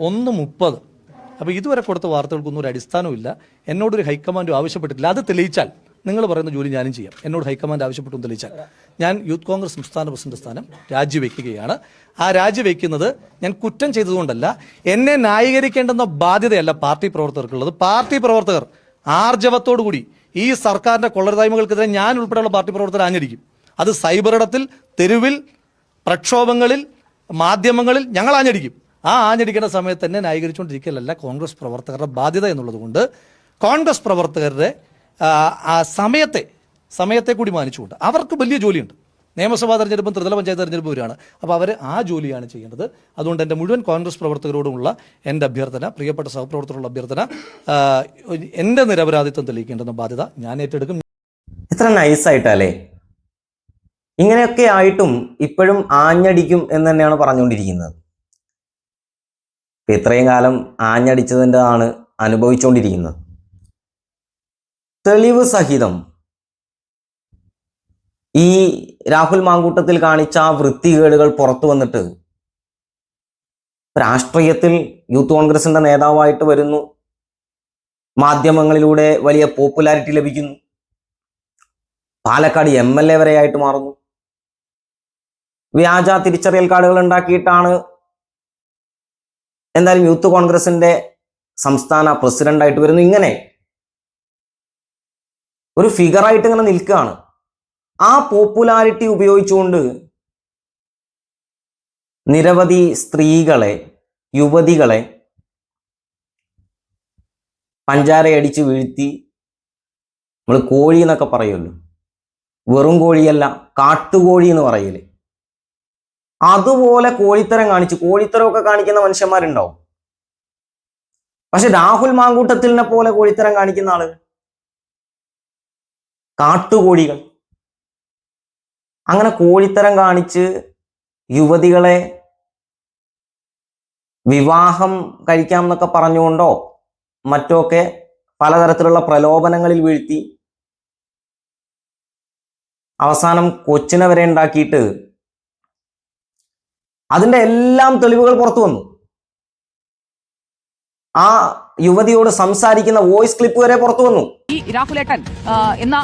ഒന്ന് മുപ്പത്. അപ്പോൾ ഇതുവരെ കൊടുത്ത വാർത്തകൾക്കൊന്നും ഒരു അടിസ്ഥാനമില്ല എന്നോടൊരു ഹൈക്കമാൻഡ് ആവശ്യപ്പെട്ടിട്ടില്ല. അത് തെളിയിച്ചാൽ നിങ്ങൾ പറയുന്ന ജോലി ഞാനും ചെയ്യാം. എന്നോട് ഹൈക്കമാൻഡ് ആവശ്യപ്പെട്ടു തെളിയിച്ചാൽ ഞാൻ യൂത്ത് കോൺഗ്രസ് സംസ്ഥാന പ്രസിഡന്റ് സ്ഥാനം രാജിവെക്കുകയാണ്. ആ രാജിവെക്കുന്നത് ഞാൻ കുറ്റം ചെയ്തതുകൊണ്ടല്ല എന്നെ ന്യായീകരിക്കേണ്ടെന്ന ബാധ്യതയല്ല പാർട്ടി പ്രവർത്തകർക്കുള്ളത്. പാർട്ടി പ്രവർത്തകർ ആർജവത്തോടു കൂടി ഈ സർക്കാരിന്റെ കൊള്ളരുതായ്മകൾക്കെതിരെ ഞാൻ ഉൾപ്പെടെയുള്ള പാർട്ടി പ്രവർത്തകർ ആഞ്ഞടിക്കും. അത് സൈബർ ഇടത്തിൽ തെരുവിൽ പ്രക്ഷോഭങ്ങളിൽ മാധ്യമങ്ങളിൽ ഞങ്ങൾ ആഞ്ഞടിക്കും. ആ ആഞ്ഞടിക്കേണ്ട സമയത്ത് തന്നെ ന്യായീകരിച്ചുകൊണ്ടിരിക്കലല്ല കോൺഗ്രസ് പ്രവർത്തകരുടെ ബാധ്യത എന്നുള്ളതുകൊണ്ട് കോൺഗ്രസ് പ്രവർത്തകരുടെ ആ, സമയത്തെ സമയത്തെ കൂടി മാനിച്ചുകൊണ്ട് അവർക്ക് വലിയ ജോലിയുണ്ട്. നിയമസഭാ തെരഞ്ഞെടുപ്പും ത്രിതല പഞ്ചായത്ത് തെരഞ്ഞെടുപ്പും വരികയാണ് അപ്പോൾ അവർ ആ ജോലിയാണ് ചെയ്യേണ്ടത്. അതുകൊണ്ട് എന്റെ മുഴുവൻ കോൺഗ്രസ് പ്രവർത്തകരോടുമുള്ള എന്റെ അഭ്യർത്ഥന പ്രിയപ്പെട്ട സഹപ്രവർത്തകരുള്ള അഭ്യർത്ഥന എന്റെ നിരപരാധിത്വം തെളിയിക്കേണ്ടെന്ന ബാധ്യത ഞാൻ ഏറ്റെടുക്കും. ഇത്ര നൈസായിട്ടല്ലേ? ഇങ്ങനെയൊക്കെ ആയിട്ടും ഇപ്പോഴും ആഞ്ഞടിക്കും എന്ന് തന്നെയാണ് പറഞ്ഞുകൊണ്ടിരിക്കുന്നത്. ഇപ്പൊ ഇത്രയും കാലം ആഞ്ഞടിച്ചതിന്റെതാണ് അനുഭവിച്ചുകൊണ്ടിരിക്കുന്നത് തെളിവ് സഹിതം ഈ രാഹുൽ മാങ്കൂട്ടത്തിൽ കാണിച്ച ആ വൃത്തികേടുകൾ പുറത്തു വന്നിട്ട് രാഷ്ട്രീയത്തിൽ യൂത്ത് കോൺഗ്രസിന്റെ നേതാവായിട്ട് വരുന്നു. മാധ്യമങ്ങളിലൂടെ വലിയ പോപ്പുലാരിറ്റി ലഭിക്കുന്നു. പാലക്കാട് എം എൽ എ വരെയായിട്ട് മാറുന്നു. വ്യാജ തിരിച്ചറിയൽ കാർഡുകൾ ഉണ്ടാക്കിയിട്ടാണ് എന്തായാലും യൂത്ത് കോൺഗ്രസിന്റെ സംസ്ഥാന പ്രസിഡന്റ് ആയിട്ട് വരുന്നു. ഇങ്ങനെ ഒരു ഫിഗറായിട്ട് ഇങ്ങനെ നിൽക്കുകയാണ്. ആ പോപ്പുലാരിറ്റി ഉപയോഗിച്ചുകൊണ്ട് നിരവധി സ്ത്രീകളെ യുവതികളെ പഞ്ചാരയടിച്ച് വീഴ്ത്തി നമ്മൾ കോഴി എന്നൊക്കെ പറയുമല്ലോ. വെറും കോഴിയല്ല കാട്ടുകോഴി എന്ന് പറയൽ. അതുപോലെ കോഴിത്തരം കാണിച്ചു. കോഴിത്തരമൊക്കെ കാണിക്കുന്ന മനുഷ്യന്മാരുണ്ടാവും. പക്ഷെ രാഹുൽ മാങ്കൂട്ടത്തിലിനെ പോലെ കോഴിത്തരം കാണിക്കുന്ന ആളുകൾ കാട്ടുകോഴികൾ. അങ്ങനെ കോഴിത്തരം കാണിച്ച് യുവതികളെ വിവാഹം കഴിക്കാം എന്നൊക്കെ പറഞ്ഞുകൊണ്ടോ മറ്റൊക്കെ പലതരത്തിലുള്ള പ്രലോഭനങ്ങളിൽ വീഴ്ത്തി അവസാനം കൊച്ചിനെ വരെ ഉണ്ടാക്കിയിട്ട് അതിന്റെ എല്ലാം തെളിവുകൾ പുറത്തു വന്നു. ആ യുവതിയോട് സംസാരിക്കുന്ന വോയിസ് ക്ലിപ്പ് വരെ പുറത്തു വന്നു. ഈ രാഹുലേട്ടൻ എന്ന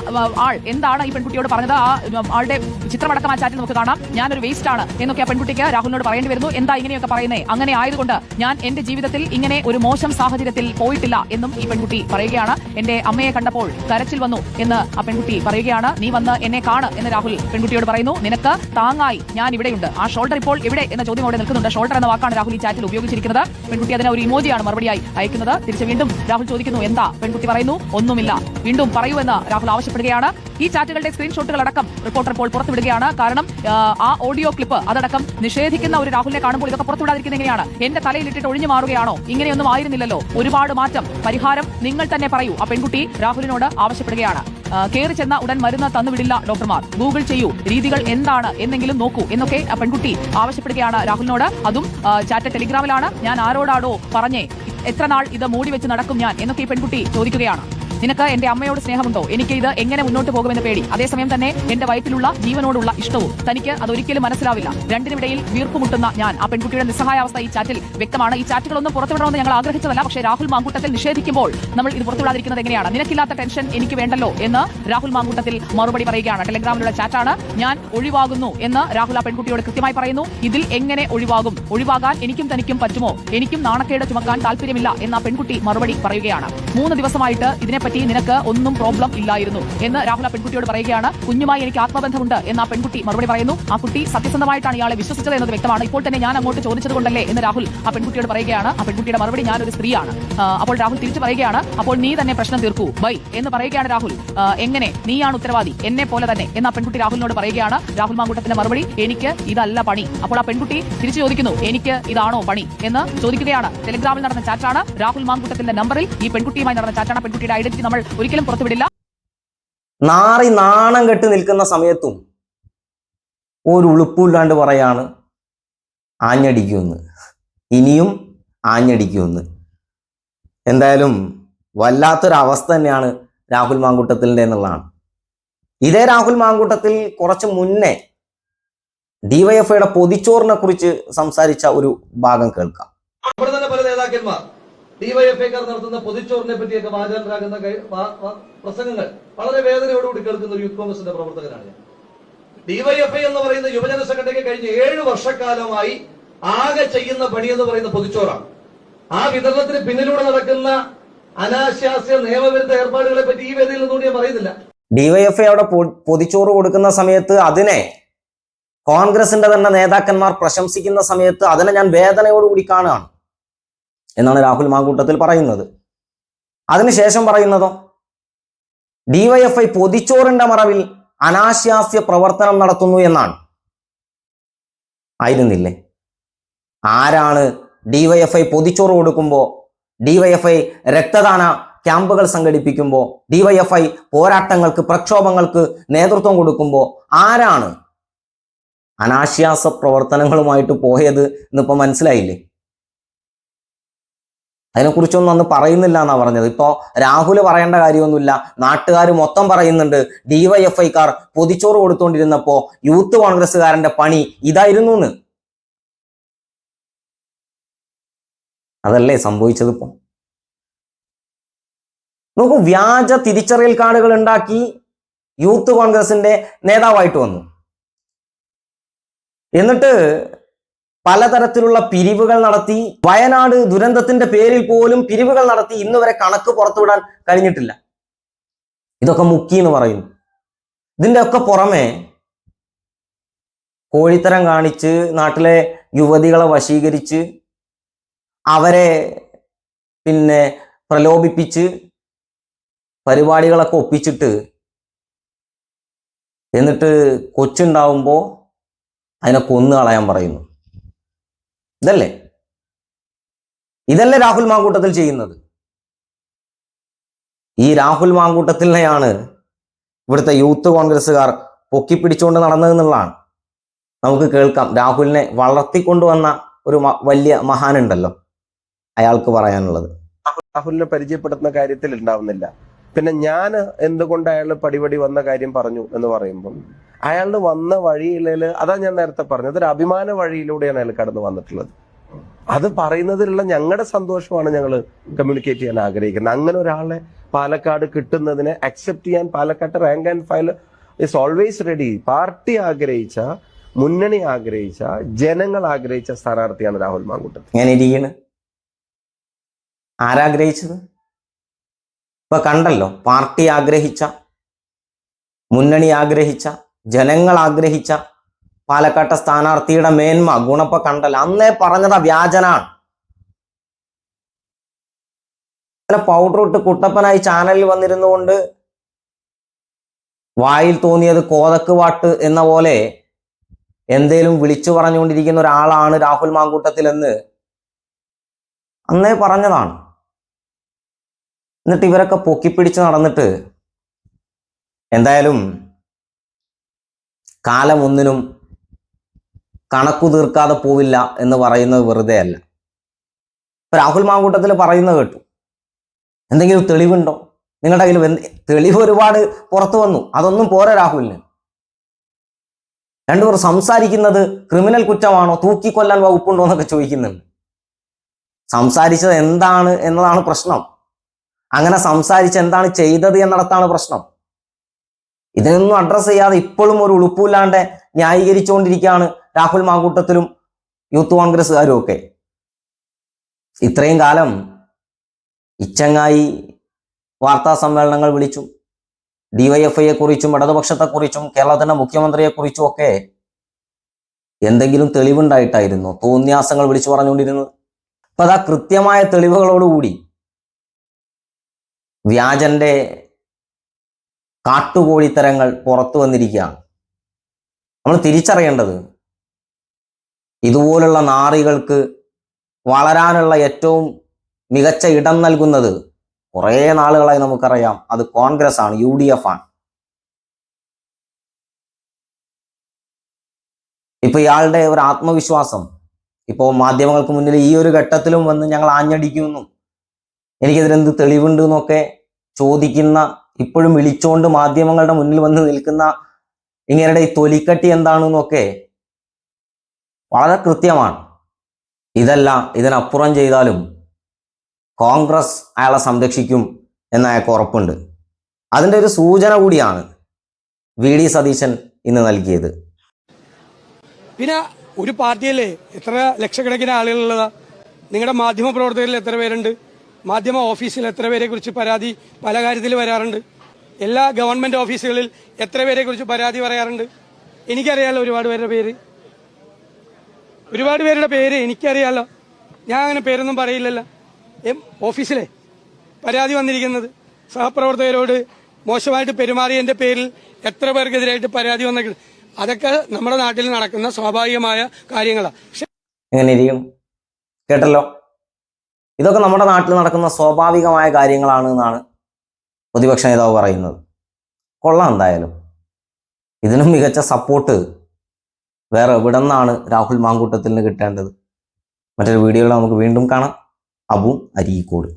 ആൾ എന്താണ് ഈ പെൺകുട്ടിയോട് പറഞ്ഞത്? ആ ആളുടെ ചിത്രമടക്കം ആ ചാറ്റിൽ നമുക്ക് കാണാം. ഞാനൊരു വേസ്റ്റ് ആണ് എന്നൊക്കെ ആ പെൺകുട്ടിക്ക് രാഹുലിനോട് പറയേണ്ടി വരുന്നു. എന്താ ഇങ്ങനെയൊക്കെ പറയുന്നത് അങ്ങനെ ആയതുകൊണ്ട് ഞാൻ എന്റെ ജീവിതത്തിൽ ഇങ്ങനെ ഒരു മോശം സാഹചര്യത്തിൽ പോയിട്ടില്ല എന്നും ഈ പെൺകുട്ടി പറയുകയാണ്. എന്റെ അമ്മയെ കണ്ടപ്പോൾ കരച്ചിൽ വന്നു എന്ന് ആ പെൺകുട്ടി പറയുകയാണ്. നീ വന്ന് എന്നെ കാണ് എന്ന് രാഹുൽ പെൺകുട്ടിയോട് പറയുന്നു. നിനക്ക് താങ്ങായി ഞാൻ ഇവിടെയുണ്ട്. ആ ഷോൾഡർ ഇപ്പോൾ എവിടെ? എന്ന ചോദ്യം അവിടെ നിൽക്കുന്നുണ്ട്. ഷോൾഡർ എന്ന വാക്കാണ് രാഹുൽ ഈ ചാറ്റിൽ ഉപയോഗിച്ചിരിക്കുന്നത്. പെൺകുട്ടി അതിനെ ഒരു ഇമോജിയാണ് മറുപടിയായി അയക്കുന്നത്. തിരിച്ച് വീണ്ടും രാഹുൽ ചോദിക്കുന്നു എന്താ? പെൺകുട്ടി പറയുന്നു ഒന്നുമില്ല. വീണ്ടും പറയൂ എന്ന് രാഹുൽ ആവശ്യപ്പെടുകയാണ്. ഈ ചാറ്റുകളുടെ സ്ക്രീൻഷോട്ടുകൾ അടക്കം റിപ്പോർട്ടർ ഇപ്പോൾ പുറത്തുവിടുകയാണ്. കാരണം ആ, ഓഡിയോ ക്ലിപ്പ് അതടക്കം നിഷേധിക്കുന്ന ഒരു രാഹുലിനെ കാണുമ്പോൾ ഇതൊക്കെ പുറത്തുവിടാതിരിക്കുന്ന എങ്ങനെയാണ്? എന്റെ തലയിൽ ഇട്ടിട്ട് ഒഴിഞ്ഞു മാറുകയാണോ? ഇങ്ങനെയൊന്നും ആയിരുന്നില്ലല്ലോ. ഒരുപാട് മാറ്റം. പരിഹാരം നിങ്ങൾ തന്നെ പറയൂ. ആ പെൺകുട്ടി രാഹുലിനോട് ആവശ്യപ്പെടുകയാണ്. കയറി ചെന്ന ഉടൻ മരുന്ന് തന്നുവിടില്ല ഡോക്ടർമാർ. ഗൂഗിൾ ചെയ്യൂ. രീതികൾ എന്താണ് എന്നെങ്കിലും നോക്കൂ എന്നൊക്കെ പെൺകുട്ടി ആവശ്യപ്പെടുകയാണ് രാഹുലിനോട്. അതും ചാറ്റ് ടെലിഗ്രാമിലാണ്. ഞാൻ ആരോടാടോ പറഞ്ഞേ? എത്ര നാൾ ഇത് മൂടി വെച്ച് നടക്കും ഞാൻ എന്നൊക്കെ ഈ പെൺകുട്ടി ചോദിക്കുകയാണ്. നിനക്ക് എന്റെ അമ്മയോട് സ്നേഹമുണ്ടോ? എനിക്ക് ഇത് എങ്ങനെ മുന്നോട്ട് പോകുമെന്ന് പേടി. അതേസമയം തന്നെ എന്റെ വയറ്റിലുള്ള ജീവനോടുള്ള ഇഷ്ടവും തനിക്ക് അതൊരിക്കലും മനസ്സിലാവില്ല. രണ്ടിനുമിടയിൽ വീർപ്പുമുട്ടുന്ന ഞാൻ. ആ പെൺകുട്ടിയുടെ നിസ്സഹായാവസ്ഥ ഈ ചാറ്റിൽ വ്യക്തമാണ്. ഈ ചാറ്റുകളൊന്നും പുറത്തുവിടണമെന്ന് ഞങ്ങൾ ആഗ്രഹിച്ചതല്ല. പക്ഷേ രാഹുൽ മാങ്കൂട്ടത്തിൽ നിഷേധിക്കുമ്പോൾ നമ്മൾ ഇത് പുറത്തുവിടാതിരിക്കുന്നത് എങ്ങനെയാണ്? നിനക്കില്ലാത്ത ടെൻഷൻ എനിക്ക് വേണ്ടല്ലോ എന്ന് രാഹുൽ മാങ്കൂട്ടത്തിൽ മറുപടി പറയുകയാണ്. ടെലഗ്രാമിലുള്ള ചാറ്റാണ് ഞാൻ ഒഴിവാകുന്നു എന്ന് രാഹുൽ ആ പെൺകുട്ടിയോട് കൃത്യമായി പറയുന്നു. ഇതിൽ എങ്ങനെ ഒഴിവാകും? ഒഴിവാകാൻ എനിക്കും തനിക്കും പറ്റുമോ? എനിക്കും നാണക്കേട് ചുമക്കാൻ താല്പര്യമില്ല എന്ന പെൺകുട്ടി മറുപടി പറയുകയാണ്. മൂന്ന് ദിവസമായിട്ട് ഇതിനെപ്പറ്റി നിനക്ക് ഒന്നും പ്രോബ്ലം ഇല്ലായിരുന്നു എന്ന് രാഹുൽ ആ പെൺകുട്ടിയോട് പറയുകയാണ്. കുഞ്ഞുമായി എനിക്ക് ആത്മബന്ധമുണ്ട് എന്ന് ആ പെൺകുട്ടി മറുപടി പറയുന്നു. ആ കുട്ടി സത്യസന്ധമായിട്ടാണ് ഇയാളെ വിശ്വസിച്ചത് എന്നത് വ്യക്തമാണ്. ഇപ്പോൾ തന്നെ ഞാൻ അങ്ങോട്ട് ചോദിച്ചത് കൊണ്ടല്ലേ എന്ന് രാഹുൽ ആ പെൺകുട്ടിയോട് പറയുകയാണ്. ആ പെൺകുട്ടിയുടെ മറുപടി ഞാൻ ഒരു സ്ത്രീയാണ് അപ്പോൾ രാഹുൽ തിരിച്ചു പറയുകയാണ്. അപ്പോൾ നീ തന്നെ പ്രശ്നം തീർക്കൂ. ബൈ എന്ന് പറയുകയാണ് രാഹുൽ. എങ്ങനെ? നീയാണ് ഉത്തരവാദി. എന്നെ പോലെ തന്നെ എന്ന് ആ പെൺകുട്ടി രാഹുലിനോട് പറയുകയാണ്. രാഹുൽ മാങ്കൂട്ടത്തിന്റെ മറുപടി എനിക്ക് ഇതല്ല പണി. അപ്പോൾ ആ പെൺകുട്ടി തിരിച്ചു ചോദിക്കുന്നു എനിക്ക് ഇതാണോ പണി എന്ന് ചോദിക്കുകയാണ്. ടെലിഗ്രാമിൽ നടന്ന ചാറ്റാണ് രാഹുൽ മാങ്കൂട്ടത്തിന്റെ നമ്പറിൽ ഈ പെൺകുട്ടിയുമായി നടന്ന ചാറ്റാണ് പെൺകുട്ടിയുടെ പെൺകുട്ടിയുടെ ഐഡന്റിറ്റി നമ്മൾ ഒരിക്കലും പുറത്തുവിടില്ല. നാറി നാണം കെട്ട് നിൽക്കുന്ന സമയത്തും ഒരു ഉളുപ്പില്ലാണ്ട് പറയാണ് ആഞ്ഞടിക്കുമെന്ന്. ഇനിയും ആഞ്ഞടിക്കുമെന്ന്. എന്തായാലും വല്ലാത്തൊരവസ്ഥ തന്നെയാണ് രാഹുൽ മാങ്കൂട്ടത്തിന്റെ എന്നുള്ളതാണ്. ഇതേ രാഹുൽ മാങ്കൂട്ടത്തിൽ കുറച്ച് മുന്നേ ഡിവൈഎഫ്ഐയുടെ പൊതിച്ചോറിനെ കുറിച്ച് സംസാരിച്ച ഒരു ഭാഗം കേൾക്കാം. തന്നെ പല നേതാക്കന്മാർ. ഡിവൈഎഫ്ഐക്കാർ നടത്തുന്ന പൊതിച്ചോറിനെ പറ്റിയൊക്കെ വാചാലരാകുന്ന പ്രസംഗങ്ങൾ വളരെ വേദനയോടുകൂടി കേൾക്കുന്ന ഒരു യൂത്ത് കോൺഗ്രസിന്റെ പ്രവർത്തകനാണ് ഞാൻ. ഡിവൈഎഫ്ഐ എന്ന് പറയുന്ന യുവജന സംഘടനയ്ക്ക് കഴിഞ്ഞ ഏഴ് വർഷക്കാലമായി ആകെ ചെയ്യുന്ന പണി എന്ന് പറയുന്ന പൊതിച്ചോറാണ്. ആ വിതരണത്തിന് പിന്നിലൂടെ നടക്കുന്ന അനാശാസ്യ നിയമവിരുദ്ധ ഏർപ്പാടുകളെ പറ്റി ഈ വേദിയിൽ നിന്നുകൊണ്ട് ഞാൻ പറയുന്നില്ല. ഡിവൈഎഫ്ഐ അവിടെ പൊതിച്ചോറ് കൊടുക്കുന്ന സമയത്ത് അതിനെ കോൺഗ്രസിന്റെ തന്നെ നേതാക്കന്മാർ പ്രശംസിക്കുന്ന സമയത്ത് അതിനെ ഞാൻ വേദനയോടുകൂടി കാണുകയാണ്. എന്നാണ് രാഹുൽ മാങ്കൂട്ടത്തിൽ പറയുന്നത്. അതിനുശേഷം പറയുന്നതോ? ഡിവൈഎഫ്ഐ പൊതിച്ചോറിന്റെ മറവിൽ അനാശാസ്യ പ്രവർത്തനം നടത്തുന്നു എന്നാണ്. ആയിരുന്നില്ലേ? ആരാണ് ഡിവൈഎഫ്ഐ പൊതിച്ചോറ് കൊടുക്കുമ്പോൾ ഡിവൈഎഫ്ഐ രക്തദാന ക്യാമ്പുകൾ സംഘടിപ്പിക്കുമ്പോൾ ഡിവൈഎഫ്ഐ പോരാട്ടങ്ങൾക്ക് പ്രക്ഷോഭങ്ങൾക്ക് നേതൃത്വം കൊടുക്കുമ്പോൾ ആരാണ് അനാശ്വാസ പ്രവർത്തനങ്ങളുമായിട്ട് പോയത് എന്നിപ്പോ മനസ്സിലായില്ലേ? അതിനെക്കുറിച്ചൊന്നും അന്ന് പറയുന്നില്ല എന്നാണ് പറഞ്ഞത്. ഇപ്പോൾ രാഹുൽ പറയേണ്ട കാര്യമൊന്നുമില്ല. നാട്ടുകാർ മൊത്തം പറയുന്നുണ്ട് ഡിവൈഎഫ്ഐക്കാർ പൊതിച്ചോറ് കൊടുത്തുകൊണ്ടിരുന്നപ്പോൾ യൂത്ത് കോൺഗ്രസ്സുകാരന്റെ പണി ഇതായിരുന്നു എന്ന് അതല്ലേ സംഭവിച്ചത് ഇപ്പം? നോക്കൂ വ്യാജ തിരിച്ചറിയൽ കാർഡുകൾ ഉണ്ടാക്കി യൂത്ത് കോൺഗ്രസിന്റെ നേതാവായിട്ട് വന്നു. എന്നിട്ട് പലതരത്തിലുള്ള പിരിവുകൾ നടത്തി വയനാട് ദുരന്തത്തിന്റെ പേരിൽ പോലും പിരിവുകൾ നടത്തി ഇന്ന് വരെ കണക്ക് പുറത്തുവിടാൻ കഴിഞ്ഞിട്ടില്ല. ഇതൊക്കെ മുക്കി എന്ന് പറയുന്നു. ഇതിന്റെ ഒക്കെ പുറമെ കോഴിത്തരം കാണിച്ച് നാട്ടിലെ യുവതികളെ വശീകരിച്ച് അവരെ പിന്നെ പ്രലോഭിപ്പിച്ച് പരിപാടികളൊക്കെ ഒപ്പിച്ചിട്ട് എന്നിട്ട് കൊച്ചുണ്ടാവുമ്പോൾ അതിനെ കൊന്നു കളയാൻ പറയുന്നു. ഇതല്ലേ? ഇതല്ലേ രാഹുൽ മാങ്കൂട്ടത്തിൽ ചെയ്യുന്നത്? ഈ രാഹുൽ മാങ്കൂട്ടത്തിനെയാണ് ഇവിടുത്തെ യൂത്ത് കോൺഗ്രസ്സുകാർ പൊക്കിപ്പിടിച്ചുകൊണ്ട് നടന്നതെന്നുള്ളതാണ് നമുക്ക് കേൾക്കാം. രാഹുലിനെ വളർത്തിക്കൊണ്ടുവന്ന ഒരു വലിയ മഹാനുണ്ടല്ലോ. അയാൾക്ക് പറയാനുള്ളത്. രാഹുലിനെ പരിചയപ്പെടുത്തുന്ന കാര്യത്തിൽ ഉണ്ടാവുന്നില്ല പിന്നെ ഞാൻ എന്തുകൊണ്ട് അയാൾ പടിപടി വന്ന കാര്യം പറഞ്ഞു എന്ന് പറയുമ്പം അയാളുടെ വന്ന വഴിയിലെ അതാ ഞാൻ നേരത്തെ പറഞ്ഞു അതൊരു അഭിമാന വഴിയിലൂടെയാണ് അയാൾ കടന്നു വന്നിട്ടുള്ളത്. അത് പറയുന്നതിലുള്ള ഞങ്ങളുടെ സന്തോഷമാണ് ഞങ്ങൾ കമ്മ്യൂണിക്കേറ്റ് ചെയ്യാൻ ആഗ്രഹിക്കുന്നത്. അങ്ങനെ ഒരാളെ പാലക്കാട് കിട്ടുന്നതിനെ അക്സെപ്റ്റ് ചെയ്യാൻ പാലക്കാട്ട് rank and file is always ready party ആഗ്രഹിച്ച മുന്നണി ആഗ്രഹിച്ച ജനങ്ങൾ ആഗ്രഹിച്ച സ്ഥാനാർത്ഥിയാണ് രാഹുൽ മാങ്കുട്ടത്ത് ഞാൻ ഇരിക്കുന്നത് ആരാഗ്രഹിച്ചത്? ഇപ്പൊ കണ്ടല്ലോ പാർട്ടി ആഗ്രഹിച്ച മുന്നണി ആഗ്രഹിച്ച ജനങ്ങൾ ആഗ്രഹിച്ച പാലക്കാട്ടെ സ്ഥാനാർത്ഥിയുടെ മേന്മ ഗുണപ്പ കണ്ടല്ലോ. അന്നേ പറഞ്ഞതാ വ്യാജനാണ്. പൗഡർ ഇട്ട് കുട്ടപ്പനായി ചാനലിൽ വന്നിരുന്നുകൊണ്ട് വായിൽ തോന്നിയത് കോതക്ക് വാട്ട് എന്ന പോലെ എന്തേലും വിളിച്ചു പറഞ്ഞുകൊണ്ടിരിക്കുന്ന ഒരാളാണ് രാഹുൽ മാങ്കൂട്ടത്തിലെന്ന് അന്നേ പറഞ്ഞതാണ്. എന്നിട്ട് ഇവരൊക്കെ പൊക്കിപ്പിടിച്ച് നടന്നിട്ട് എന്തായാലും കാലം ഒന്നിനും കണക്കു തീർക്കാതെ പോവില്ല എന്ന് പറയുന്നത് വെറുതെ അല്ല. രാഹുൽ മാങ്കൂട്ടത്തിൽ പറയുന്ന കേട്ടു. എന്തെങ്കിലും തെളിവുണ്ടോ? നിങ്ങളുടെ കയ്യിൽ തെളിവ് ഒരുപാട് പുറത്തു വന്നു. അതൊന്നും പോരെ രാഹുലിന്. രണ്ടുപേർ സംസാരിക്കുന്നത് ക്രിമിനൽ കുറ്റമാണോ? തൂക്കിക്കൊല്ലാൻ വകുപ്പുണ്ടോ എന്നൊക്കെ ചോദിക്കുന്നുണ്ട്. സംസാരിച്ചത് എന്താണ് എന്നതാണ് പ്രശ്നം. അങ്ങനെ സംസാരിച്ച് എന്താണ് ചെയ്തത് എന്നിടത്താണ് പ്രശ്നം. ഇതിനൊന്നും അഡ്രസ്സ് ചെയ്യാതെ ഇപ്പോഴും ഒരു ഉളുപ്പില്ലാണ്ട് ന്യായീകരിച്ചുകൊണ്ടിരിക്കുകയാണ് രാഹുൽ മാങ്കൂട്ടത്തിലും യൂത്ത് കോൺഗ്രസ്സുകാരും ഒക്കെ. ഇത്രയും കാലം ഇച്ചങ്ങായി വാർത്താ സമ്മേളനങ്ങൾ വിളിച്ചു ഡിവൈഎഫ്ഐയെ കുറിച്ചും ഇടതുപക്ഷത്തെക്കുറിച്ചും കേരളത്തിന്റെ മുഖ്യമന്ത്രിയെക്കുറിച്ചും ഒക്കെ എന്തെങ്കിലും തെളിവുണ്ടായിട്ടായിരുന്നു. തോന്നിയാസങ്ങൾ വിളിച്ചു പറഞ്ഞുകൊണ്ടിരുന്നത്. അപ്പൊ അതാ കൃത്യമായ തെളിവുകളോടുകൂടി വ്യാജന്റെ കാട്ടുകോഴിത്തരങ്ങൾ പുറത്തു വന്നിരിക്കുകയാണ്. നമ്മൾ തിരിച്ചറിയേണ്ടത് ഇതുപോലുള്ള നാറികൾക്ക് വളരാനുള്ള ഏറ്റവും മികച്ച ഇടം നൽകുന്നത് കുറേ നാളുകളായി നമുക്കറിയാം. അത് കോൺഗ്രസ് ആണ് യു ഡി എഫ് ആണ്. ഇപ്പൊ ഇയാളുടെ ഒരു ആത്മവിശ്വാസം ഇപ്പോൾ മാധ്യമങ്ങൾക്ക് മുന്നിൽ ഈ ഒരു ഘട്ടത്തിലും വന്ന് ഞങ്ങൾ ആഞ്ഞടിക്കുന്നു. എനിക്കെതിരെന്ത് തെളിവുണ്ട് എന്നൊക്കെ ചോദിക്കുന്ന ഇപ്പോഴും വിളിച്ചുകൊണ്ട് മാധ്യമങ്ങളുടെ മുന്നിൽ വന്ന് നിൽക്കുന്ന ഇങ്ങനെയുടെ ഈ തൊലിക്കട്ടി എന്താണെന്നൊക്കെ വളരെ കൃത്യമാണ്. ഇതല്ല ഇതിനപ്പുറം ചെയ്താലും കോൺഗ്രസ് അയാളെ സംരക്ഷിക്കും എന്ന് അയാൾക്ക് ഉറപ്പുണ്ട്. അതിന്റെ ഒരു സൂചന കൂടിയാണ് വി ഡി സതീശൻ ഇന്ന് നൽകിയത്. പിന്നെ ഒരു പാർട്ടിയല്ലേ എത്ര ലക്ഷക്കണക്കിന് ആളുകളുള്ളതാ നിങ്ങളുടെ മാധ്യമ പ്രവർത്തകരിൽ എത്ര പേരുണ്ട്? മാധ്യമ ഓഫീസിൽ എത്ര പേരെ കുറിച്ച് പരാതി പല കാര്യത്തിൽ വരാറുണ്ട്. എല്ലാ ഗവൺമെന്റ് ഓഫീസുകളിൽ എത്ര പേരെ കുറിച്ച് പരാതി പറയാറുണ്ട്. എനിക്കറിയാലോ ഒരുപാട് പേരുടെ പേര്. ഒരുപാട് പേരുടെ പേര് എനിക്കറിയാലോ. ഞാൻ അങ്ങനെ പേരൊന്നും പറയില്ലല്ലോ. ഓഫീസിലെ പരാതി വന്നിരിക്കുന്നത് സഹപ്രവർത്തകരോട് മോശമായിട്ട് പെരുമാറിയതിന്റെ പേരിൽ എത്ര പേർക്കെതിരായിട്ട് പരാതി വന്നിട്ടുണ്ട് അതൊക്കെ നമ്മുടെ നാട്ടിൽ നടക്കുന്ന സ്വാഭാവികമായ കാര്യങ്ങളാണ് എങ്ങനെയിരിക്കും കേട്ടല്ലോ? ഇതൊക്കെ നമ്മുടെ നാട്ടിൽ നടക്കുന്ന സ്വാഭാവികമായ കാര്യങ്ങളാണ് എന്നാണ് പ്രതിപക്ഷ നേതാവ് പറയുന്നത്. കൊള്ളാം എന്തായാലും. ഇതിനും മികച്ച സപ്പോർട്ട് വേറെ എവിടെ നിന്നാണ് രാഹുൽ നിന്ന് കിട്ടേണ്ടത്? മറ്റൊരു വീഡിയോയിൽ നമുക്ക് വീണ്ടും കാണാം. അബു അരീക്കോട്.